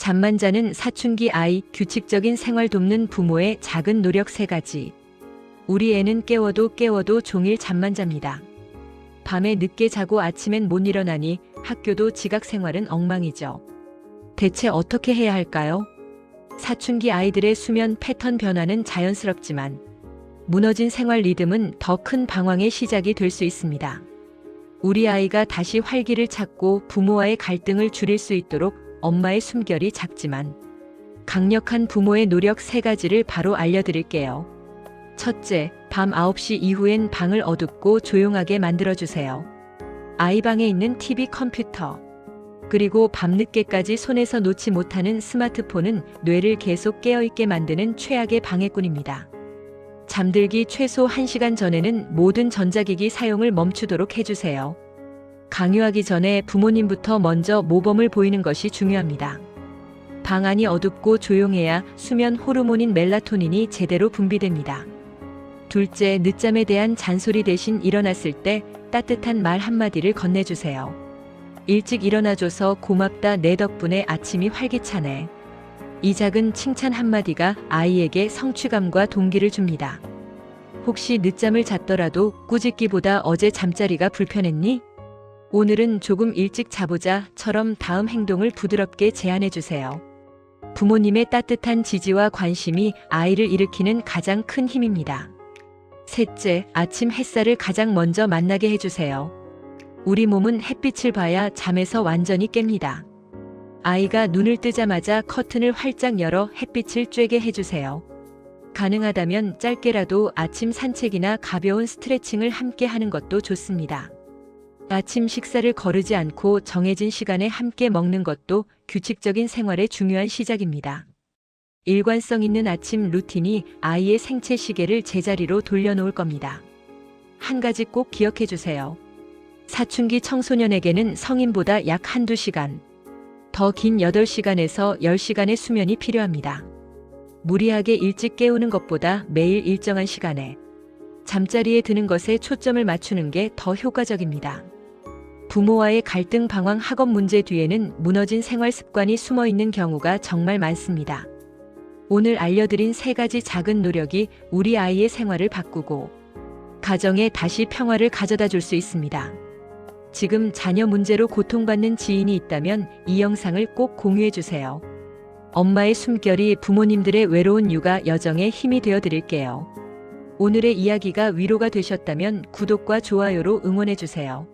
잠만 자는 사춘기 아이, 규칙적인 생활 돕는 부모의 작은 노력 세 가지. 우리 애는 깨워도 깨워도 종일 잠만 잡니다. 밤에 늦게 자고 아침엔 못 일어나니 학교도 지각 생활은 엉망이죠. 대체 어떻게 해야 할까요? 사춘기 아이들의 수면 패턴 변화는 자연스럽지만 무너진 생활 리듬은 더 큰 방황의 시작이 될 수 있습니다. 우리 아이가 다시 활기를 찾고 부모와의 갈등을 줄일 수 있도록 엄마의 숨결이 작지만 강력한 부모의 노력 세 가지를 바로 알려드릴게요. 첫째, 밤 9시 이후엔 방을 어둡고 조용하게 만들어주세요. 아이 방에 있는 TV 컴퓨터, 그리고 밤늦게까지 손에서 놓지 못하는 스마트폰은 뇌를 계속 깨어있게 만드는 최악의 방해꾼입니다. 잠들기 최소 1시간 전에는 모든 전자기기 사용을 멈추도록 해주세요. 강요하기 전에 부모님부터 먼저 모범을 보이는 것이 중요합니다. 방 안이 어둡고 조용해야 수면 호르몬인 멜라토닌이 제대로 분비됩니다. 둘째, 늦잠에 대한 잔소리 대신 일어났을 때 따뜻한 말 한마디를 건네주세요. 일찍 일어나줘서 고맙다 내 덕분에 아침이 활기차네. 이 작은 칭찬 한마디가 아이에게 성취감과 동기를 줍니다. 혹시 늦잠을 잤더라도 꾸짖기보다 어제 잠자리가 불편했니? 오늘은 조금 일찍 자보자처럼 다음 행동을 부드럽게 제안해 주세요. 부모님의 따뜻한 지지와 관심이 아이를 일으키는 가장 큰 힘입니다. 셋째, 아침 햇살을 가장 먼저 만나게 해주세요. 우리 몸은 햇빛을 봐야 잠에서 완전히 깹니다. 아이가 눈을 뜨자마자 커튼을 활짝 열어 햇빛을 쬐게 해주세요. 가능하다면 짧게라도 아침 산책이나 가벼운 스트레칭을 함께 하는 것도 좋습니다. 아침 식사를 거르지 않고 정해진 시간에 함께 먹는 것도 규칙적인 생활의 중요한 시작입니다. 일관성 있는 아침 루틴이 아이의 생체 시계를 제자리로 돌려놓을 겁니다. 한 가지 꼭 기억해 주세요. 사춘기 청소년에게는 성인보다 약 한두 시간, 더 긴 8시간에서 10시간의 수면이 필요합니다. 무리하게 일찍 깨우는 것보다 매일 일정한 시간에 잠자리에 드는 것에 초점을 맞추는 게 더 효과적입니다. 부모와의 갈등 방황 학업 문제 뒤에는 무너진 생활 습관이 숨어 있는 경우가 정말 많습니다. 오늘 알려드린 세 가지 작은 노력이 우리 아이의 생활을 바꾸고 가정에 다시 평화를 가져다 줄 수 있습니다. 지금 자녀 문제로 고통받는 지인이 있다면 이 영상을 꼭 공유해 주세요. 엄마의 숨결이 부모님들의 외로운 육아 여정에 힘이 되어 드릴게요. 오늘의 이야기가 위로가 되셨다면 구독과 좋아요로 응원해 주세요.